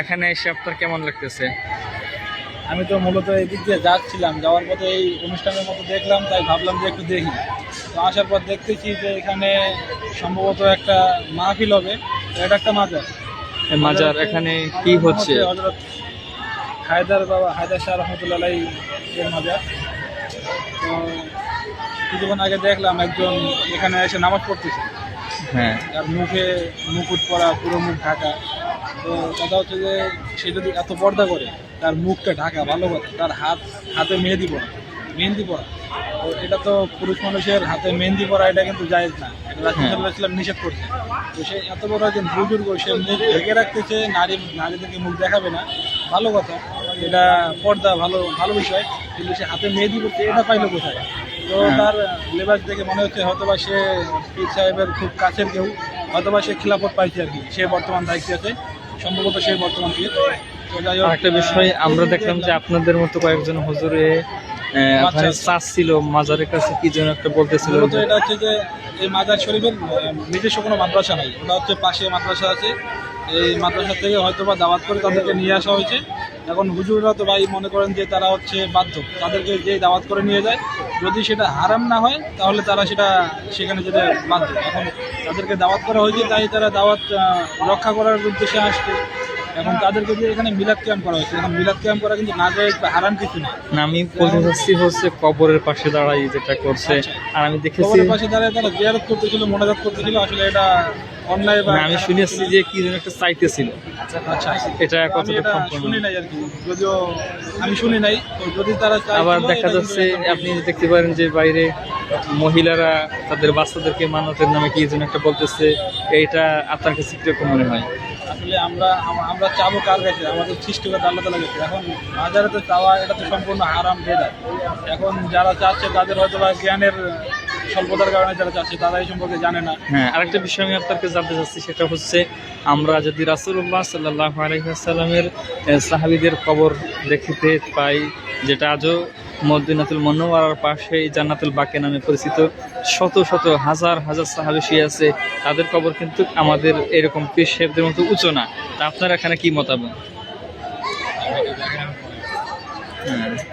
এখানে এসে আপনার কেমন লাগতেছে? আমি তো মূলত এদিক দিয়ে যাচ্ছিলাম যাওয়ার পথে এই অনুষ্ঠানের মতো দেখলাম তাই ভাবলাম যে একটু দেখি। তো আসার পর দেখতেছি যে এখানে সম্ভবত একটা মাহফিল হবে এটা একটা মাজার। মাজার এখানে কি হচ্ছে? হজরত হায়দার বাবা হায়দার শাহ রহমতুল্লাহ এর মাজার। তো কিছুক্ষণ আগে দেখলাম একজন এখানে এসে নামাজ পড়তেছে। হ্যাঁ। আর মুখে মুকুট পরা পুরো মুখ ঢাকা। তো কথা হচ্ছে যে সে যদি এত পর্দা করে তার মুখটা ঢাকা ভালো কথা। তার হাত হাতে মেহেদি পরা মেহেন্দি পরা। তো এটা তো পুরুষ মানুষের হাতে মেহেন্দি পরা এটা কিন্তু জায়েজ না। এটা ইসলাম নিষেধ করছে। তো সে এত বড় একজন বুজুর্গ সে মুখ ঢেকে রাখতেছে নারী নারীদেরকে মুখ দেখাবে না। ভালো কথা। এটা পর্দা ভালো ভালো বিষয়। কিন্তু সে হাতে মেহেদি করছে এটা পাইলো কোথায়? তো হ্যাঁ। তার লেবাস দেখে মনে হচ্ছে হয়তোবা সে পীর সাহেবের খুব কাছের কেউ হয়তোবা সে খিলাফত পাইছে আর কি সে বর্তমান দায়িত্বে আছে সম্ভবত সে বর্তমান পীর। তো যাই বিষয় আমরা দেখলাম যে আপনাদের মতো কয়েকজন হুজুরে ওখানে চাষ ছিল মাজারের কাছে কি যেন একটা বলতেছিল এটা হচ্ছে যে এই মাজার শরীফের নিজস্ব কোনো মাদ্রাসা নাই ওটা হচ্ছে পাশে মাদ্রাসা আছে এই মাদ্রাসা থেকে হয়তো বা দাওয়াত করে তাদেরকে নিয়ে আসা হয়েছে। এখন হুজুররা তো ভাই মনে করেন যে তারা হচ্ছে বাধ্য। তাদেরকে যে দাওয়াত করে নিয়ে যায় যদি সেটা হারাম না হয় তাহলে তারা সেটা সেখানে যেতে বাধ্য। এখন তাদেরকে দাওয়াত করা হয়েছে তাই তারা দাওয়াত রক্ষা করার উদ্দেশ্যে আসছে। এখন তাদেরকে যে এখানে মিলাদ ক্যাম্প করা হয়েছে। এখন মিলাদ ক্যাম্প করা কিন্তু না হারাম কিছু না। না আমি বলতে চাচ্ছি হচ্ছে কবরের পাশে দাঁড়াই যেটা করছে। আর আমি দেখেছি কবরের পাশে দাঁড়িয়ে তারা জিয়ারত করতেছিল মোনাজাত করতেছিল আসলে এটা অন্যায় বা না, আমি শুনেছি যে কি যেন একটা চাইতেছিল আচ্ছা এটা আমি কতটা এটা সম্পূর্ণ? শুনি নাই আর কি। যদিও আমি শুনি নাই যদি তারা আবার দেখা যাচ্ছে আপনি দেখতে পারেন যে বাইরে মহিলারা তাদের বাচ্চাদেরকে মানতের নামে কি যেন একটা বলতেছে এইটা আপনার কাছে কীরকম মনে হয়? আসলে আমরা আমরা চাবো কার কাছে? আমাদের সৃষ্টিকর্তা আল্লাহ তালা গেছে এখন বাজারে তো চাওয়া এটা তো সম্পূর্ণ হারাম বেদা এখন যারা চাচ্ছে তাদের হয়তো বা জ্ঞানের স্বল্পতার কারণে যারা চাচ্ছে তারা এই সম্পর্কে জানে না। হ্যাঁ আরেকটা বিষয় আমি আপনাকে জানতে চাচ্ছি সেটা হচ্ছে আমরা যদি রাসুল্লাহ সাল্লাহ আলহিহাসাল্লামের সাহাবিদের কবর দেখিতে পাই যেটা আজও মদিনাতুল মনোয়ারার পাশে জান্নাতুল বাকে নামে পরিচিত শত শত হাজার হাজার সাহাবি শুয়ে আছে তাদের কবর কিন্তু আমাদের এরকম পীর সাহেবদের মতো উঁচু না। তা আপনার এখানে কি মতামত? হ্যাঁ।